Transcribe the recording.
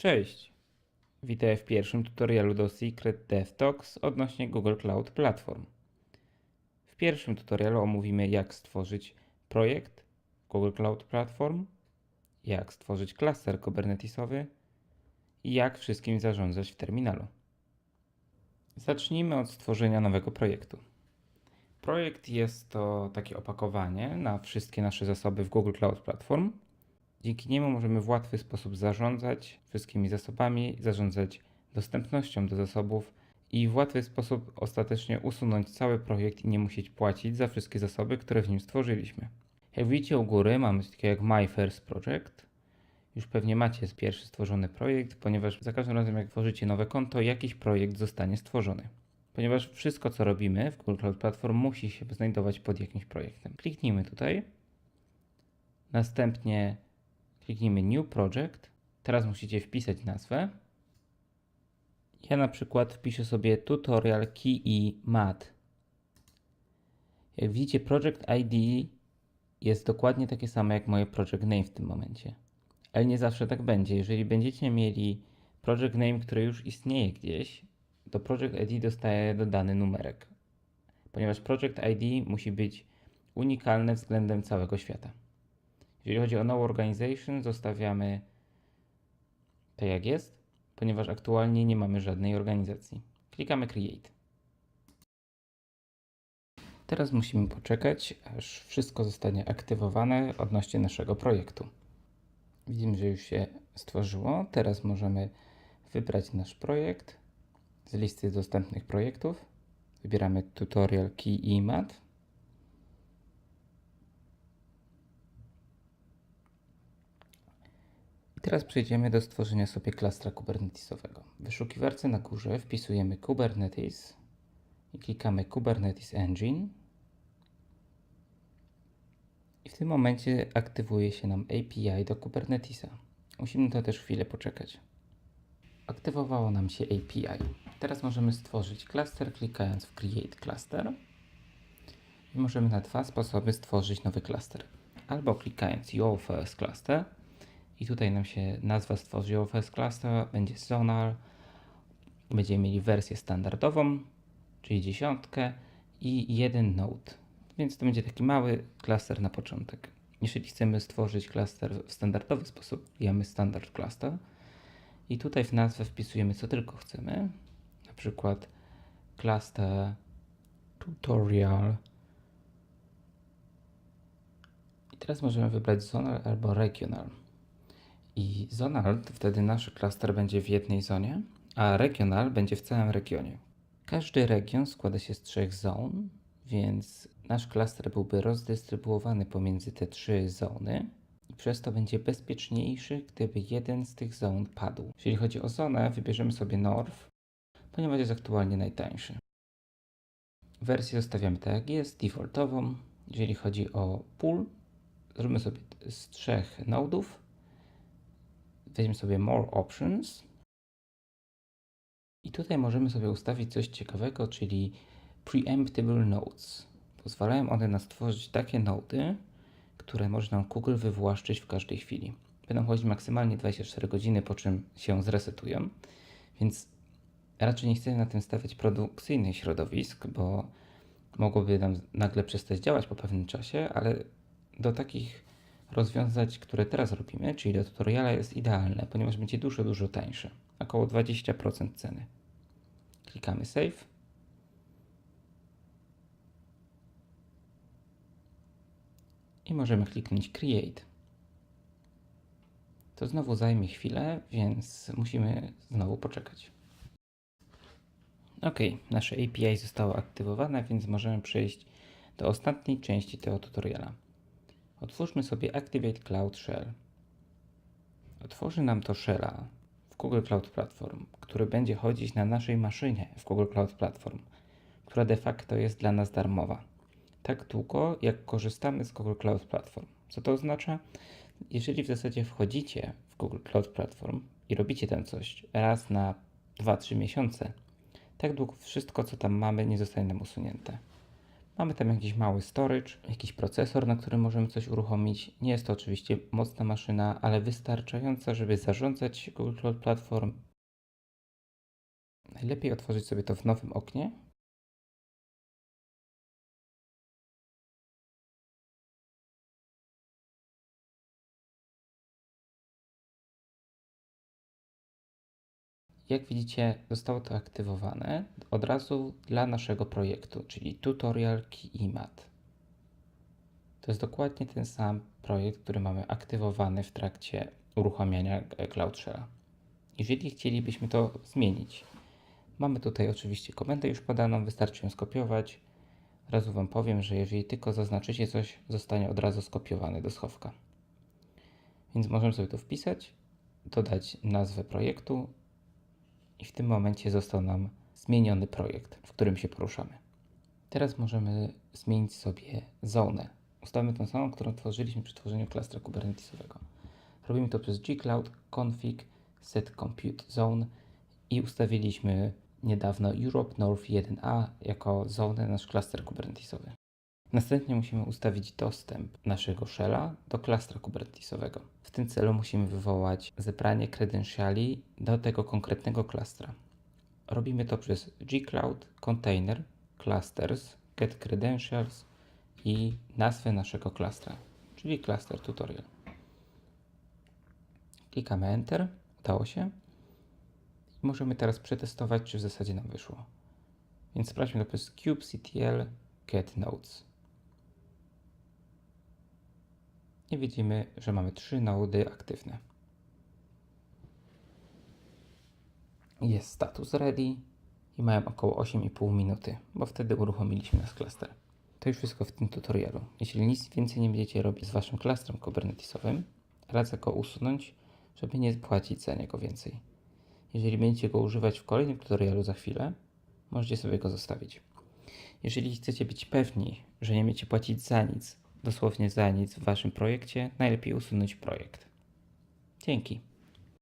Cześć! Witaj w pierwszym tutorialu do Secret Dev Talks odnośnie Google Cloud Platform. W pierwszym tutorialu omówimy jak stworzyć projekt Google Cloud Platform, jak stworzyć klaster kubernetesowy i jak wszystkim zarządzać w terminalu. Zacznijmy od stworzenia nowego projektu. Projekt jest to takie opakowanie na wszystkie nasze zasoby w Google Cloud Platform. Dzięki niemu możemy w łatwy sposób zarządzać wszystkimi zasobami, zarządzać dostępnością do zasobów i w łatwy sposób ostatecznie usunąć cały projekt i nie musieć płacić za wszystkie zasoby, które w nim stworzyliśmy. Jak widzicie u góry mamy coś takiego jak My First Project. Już pewnie macie pierwszy stworzony projekt, ponieważ za każdym razem jak tworzycie nowe konto, jakiś projekt zostanie stworzony. Ponieważ wszystko co robimy w Google Cloud Platform musi się znajdować pod jakimś projektem. Kliknijmy tutaj. Następnie kliknijmy New Project. Teraz musicie wpisać nazwę. Ja na przykład wpiszę sobie tutorial key i mat. Jak widzicie, Project ID jest dokładnie takie samo jak moje Project Name w tym momencie. Ale nie zawsze tak będzie. Jeżeli będziecie mieli Project Name, który już istnieje gdzieś, to Project ID dostaje dodany numerek. Ponieważ Project ID musi być unikalne względem całego świata. Jeżeli chodzi o No Organization, zostawiamy tak jak jest, ponieważ aktualnie nie mamy żadnej organizacji. Klikamy Create. Teraz musimy poczekać, aż wszystko zostanie aktywowane odnośnie naszego projektu. Widzimy, że już się stworzyło. Teraz możemy wybrać nasz projekt z listy dostępnych projektów. Wybieramy Tutorial Key i Mat. Teraz przejdziemy do stworzenia sobie klastra kubernetesowego. W wyszukiwarce na górze wpisujemy Kubernetes i klikamy Kubernetes Engine. I w tym momencie aktywuje się nam API do Kubernetesa. Musimy to też chwilę poczekać. Aktywowało nam się API. Teraz możemy stworzyć klaster klikając w Create Cluster. I możemy na dwa sposoby stworzyć nowy klaster. Albo klikając Your First Cluster i tutaj nam się nazwa stworzy Your First Cluster, będzie Zonal. Będziemy mieli wersję standardową, czyli dziesiątkę i jeden node. Więc to będzie taki mały klaster na początek. Jeżeli chcemy stworzyć klaster w standardowy sposób, klikamy Standard Cluster i tutaj w nazwę wpisujemy co tylko chcemy. Na przykład cluster tutorial. I teraz możemy wybrać zonal albo regional. I zonal wtedy nasz klaster będzie w jednej zonie, a regional będzie w całym regionie. Każdy region składa się z trzech zon, więc nasz klaster byłby rozdystrybuowany pomiędzy te trzy zony i przez to będzie bezpieczniejszy, gdyby jeden z tych zon padł. Jeśli chodzi o zonę, wybierzemy sobie North, ponieważ jest aktualnie najtańszy. Wersję zostawiamy tak jak jest, defaultową. Jeżeli chodzi o pool, zrobimy sobie z trzech nodów. Weźmy sobie More Options. I tutaj możemy sobie ustawić coś ciekawego, czyli Preemptible Nodes. Pozwalają one nas tworzyć takie nody, które może nam Google wywłaszczyć w każdej chwili. Będą chodzić maksymalnie 24 godziny, po czym się zresetują, więc raczej nie chcemy na tym stawiać produkcyjnych środowisk, bo mogłoby nam nagle przestać działać po pewnym czasie, ale do takich rozwiązań, które teraz robimy, czyli do tutoriala jest idealne, ponieważ będzie dużo, dużo tańsze. Około 20% ceny. Klikamy Save. I możemy kliknąć Create. To znowu zajmie chwilę, więc musimy znowu poczekać. OK, nasze API zostało aktywowane, więc możemy przejść do ostatniej części tego tutoriala. Otwórzmy sobie Activate Cloud Shell. Otworzy nam to Shella w Google Cloud Platform, który będzie chodzić na naszej maszynie w Google Cloud Platform, która de facto jest dla nas darmowa. Tak długo, jak korzystamy z Google Cloud Platform. Co to oznacza? Jeżeli w zasadzie wchodzicie w Google Cloud Platform i robicie tam coś raz na 2-3 miesiące, tak długo wszystko, co tam mamy, nie zostanie nam usunięte. Mamy tam jakiś mały storage, jakiś procesor, na którym możemy coś uruchomić. Nie jest to oczywiście mocna maszyna, ale wystarczająca, żeby zarządzać Google Cloud Platform. Najlepiej otworzyć sobie to w nowym oknie. Jak widzicie, zostało to aktywowane od razu dla naszego projektu, czyli Tutorial KeyMat. To jest dokładnie ten sam projekt, który mamy aktywowany w trakcie uruchamiania CloudShella. Jeżeli chcielibyśmy to zmienić, mamy tutaj oczywiście komendę już podaną, wystarczy ją skopiować. Razu Wam powiem, że jeżeli tylko zaznaczycie coś, zostanie od razu skopiowany do schowka. Więc możemy sobie to wpisać, dodać nazwę projektu i w tym momencie został nam zmieniony projekt, w którym się poruszamy. Teraz możemy zmienić sobie zonę. Ustawimy tą samą, którą tworzyliśmy przy tworzeniu klastra kubernetesowego. Robimy to przez gcloud config set compute zone i ustawiliśmy niedawno Europe North 1A jako zonę nasz klaster kubernetesowy. Następnie musimy ustawić dostęp naszego shella do klastra kubernetesowego. W tym celu musimy wywołać zebranie credentiali do tego konkretnego klastra. Robimy to przez gcloud container clusters get credentials i nazwę naszego klastra, czyli cluster tutorial. Klikamy Enter, udało się. Możemy teraz przetestować, czy w zasadzie nam wyszło. Więc sprawdźmy to przez kubectl get nodes. I widzimy, że mamy trzy nody aktywne. Jest status ready i mają około 8,5 minuty, bo wtedy uruchomiliśmy nasz klaster. To już wszystko w tym tutorialu. Jeśli nic więcej nie będziecie robić z waszym klastrem kubernetesowym, radzę go usunąć, żeby nie płacić za niego więcej. Jeżeli będziecie go używać w kolejnym tutorialu za chwilę, możecie sobie go zostawić. Jeżeli chcecie być pewni, że nie będziecie płacić za nic, dosłownie za nic w waszym projekcie, najlepiej usunąć projekt. Dzięki.